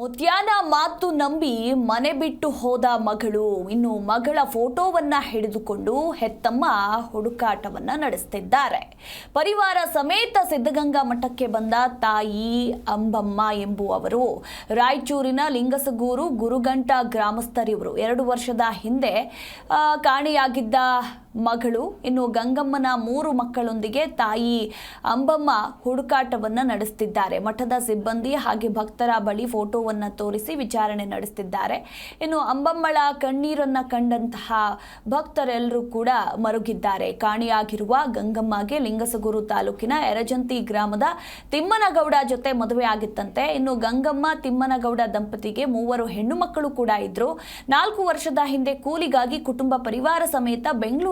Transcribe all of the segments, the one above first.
ಮುತ್ಯಾನ ಮಾತು ನಂಬಿ ಮನೆ ಬಿಟ್ಟು ಹೋದ ಮಗಳು. ಇನ್ನು ಮಗಳ ಫೋಟೋವನ್ನ ಹಿಡಿದುಕೊಂಡು ಹೆತ್ತಮ್ಮ ಹುಡುಕಾಟವನ್ನ ನಡೆಸುತ್ತಿದ್ದಾರೆ ಪರಿವಾರ ಸಮೇತ ಸಿದ್ಧಗಂಗಾ ಮಠಕ್ಕೆ ಬಂದ ತಾಯಿ ಅಂಬಮ್ಮ ಎಂಬುವವರು ರಾಯಚೂರಿನ ಲಿಂಗಸಗೂರು ಗುರುಗಂಟ ಗ್ರಾಮಸ್ಥರಿವರು. ಎರಡು ವರ್ಷದ ಹಿಂದೆ ಕಾಣೆಯಾಗಿದ್ದ ಮಗಳು, ಇನ್ನು ಗಂಗಮ್ಮನ ಮೂರು ಮಕ್ಕಳೊಂದಿಗೆ ತಾಯಿ ಅಂಬಮ್ಮ ಹುಡುಕಾಟವನ್ನು ನಡೆಸ್ತಿದ್ದಾರೆ. ಮಠದ ಸಿಬ್ಬಂದಿ ಹಾಗೆ ಭಕ್ತರ ಬಳಿ ಫೋಟೋವನ್ನು ತೋರಿಸಿ ವಿಚಾರಣೆ ನಡೆಸ್ತಿದ್ದಾರೆ. ಇನ್ನು ಅಂಬಮ್ಮಳ ಕಣ್ಣೀರನ್ನು ಕಂಡಂತಹ ಭಕ್ತರೆಲ್ಲರೂ ಕೂಡ ಮರುಗಿದ್ದಾರೆ. ಕಾಣಿಯಾಗಿರುವ ಗಂಗಮ್ಮಗೆ ಲಿಂಗಸಗೂರು ತಾಲೂಕಿನ ಎರಜಂತಿ ಗ್ರಾಮದ ತಿಮ್ಮನಗೌಡ ಜೊತೆ ಮದುವೆ ಆಗಿತ್ತಂತೆ. ಇನ್ನು ಗಂಗಮ್ಮ, ತಿಮ್ಮನಗೌಡ ದಂಪತಿಗೆ ಮೂವರು ಹೆಣ್ಣು ಮಕ್ಕಳು ಕೂಡ ಇದ್ರು. ನಾಲ್ಕು ವರ್ಷದ ಹಿಂದೆ ಕೂಲಿಗಾಗಿ ಕುಟುಂಬ ಪರಿವಾರ ಸಮೇತ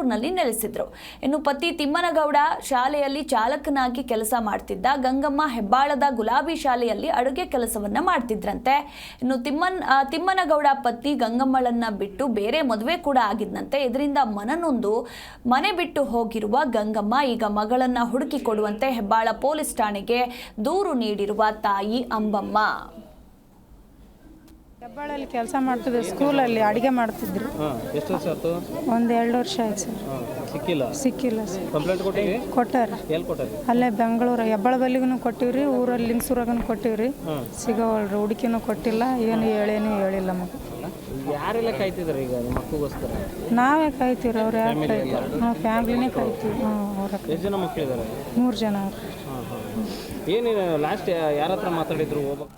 ಬೆಂಗಳೂರಿನಲ್ಲಿ ನೆಲೆಸಿದ್ರು. ಇನ್ನು ಪತಿ ತಿಮ್ಮನಗೌಡ ಶಾಲೆಯಲ್ಲಿ ಚಾಲಕನಾಗಿ ಕೆಲಸ ಮಾಡ್ತಿದ್ದ ಗಂಗಮ್ಮ ಹೆಬ್ಬಾಳದ ಗುಲಾಬಿ ಶಾಲೆಯಲ್ಲಿ ಅಡುಗೆ ಕೆಲಸವನ್ನ ಮಾಡ್ತಿದ್ರಂತೆ. ಇನ್ನು ತಿಮ್ಮನ್ ತಿಮ್ಮನಗೌಡ ಪತಿ ಗಂಗಮ್ಮಳನ್ನ ಬಿಟ್ಟು ಬೇರೆ ಮದುವೆ ಕೂಡ ಆಗಿದ್ದಂತೆ ಇದರಿಂದ ಮನನೊಂದು ಮನೆ ಬಿಟ್ಟು ಹೋಗಿರುವ ಗಂಗಮ್ಮ ಈಗ ಮಗಳನ್ನ ಹುಡುಕಿಕೊಡುವಂತೆ ಹೆಬ್ಬಾಳ ಪೊಲೀಸ್ ಠಾಣೆಗೆ ದೂರು ನೀಡಿರುವ ತಾಯಿ ಅಂಬಮ್ಮ. ಹೆಬ್ಬಾಳಲ್ಲಿ ಕೆಲಸ ಮಾಡ್ತಿದ್ದೆ ಸ್ಕೂಲಲ್ಲಿ ಅಡಿಗೆ ಮಾಡ್ತಿದ್ರು. ಎಷ್ಟು ವರ್ಷ ಆಯ್ತು? ಒಂದು ಎರಡು ವರ್ಷ ಆಯ್ತು ಸರ್. ಸಿಕ್ಕಿಲ್ಲ? ಸಿಕ್ಕಿಲ್ಲ ಸರ್. ಕಂಪ್ಲೇಂಟ್ ಕೊಟ್ಟಿವಿ ಕೊಟ್ಟಾರ. ಎಲ್ಲಿ ಕೊಟ್ಟಾರಿ? ಅಲ್ಲೇ ಬೆಂಗಳೂರು ಹೆಬ್ಬಾಳ ಬಲ್ಲಿಗೂ ಕೊಟ್ಟಿವ್ರಿ ಊರಲ್ಲಿ ಲಿಂಗ್ಸೂರಾಗನು ಕೊಟ್ಟಿವ್ರಿ. ಸಿಗೋವಲ್ರಿ ಹುಡುಕಿನೂ ಕೊಟ್ಟಿಲ್ಲ ಏನು ಹೇಳೇನು ಹೇಳಿಲ್ಲ ಮಗ. ಯಾರೆಲ್ಲ ಕಾಯ್ತಿದ್ದಾರೆ ಈಗ ನಿಮ್ಮ ಮಕ್ಕಳಿಗೋಸ್ಕರ ನಾವೇ ಕಾಯ್ತೀವಿ ಅವ್ರು ಯಾರು ಕಾಯ್ತೀವಿ ನಾವು ಫ್ಯಾಮ್ಲಿನೇ ಕಾಯ್ತೀವಿ. ಹ್ಞೂ ಅವ್ರ ಎಷ್ಟು ಜನ ಮಕ್ಕಳಿದ್ದಾರೆ ಮೂರು ಜನ ಅವ್ರು. ಏನೇನು ಲಾಸ್ಟ್ ಯಾರ ಹತ್ರ ಮಾತಾಡಿದ್ರು ಹೋಗ್ಬೇಕು?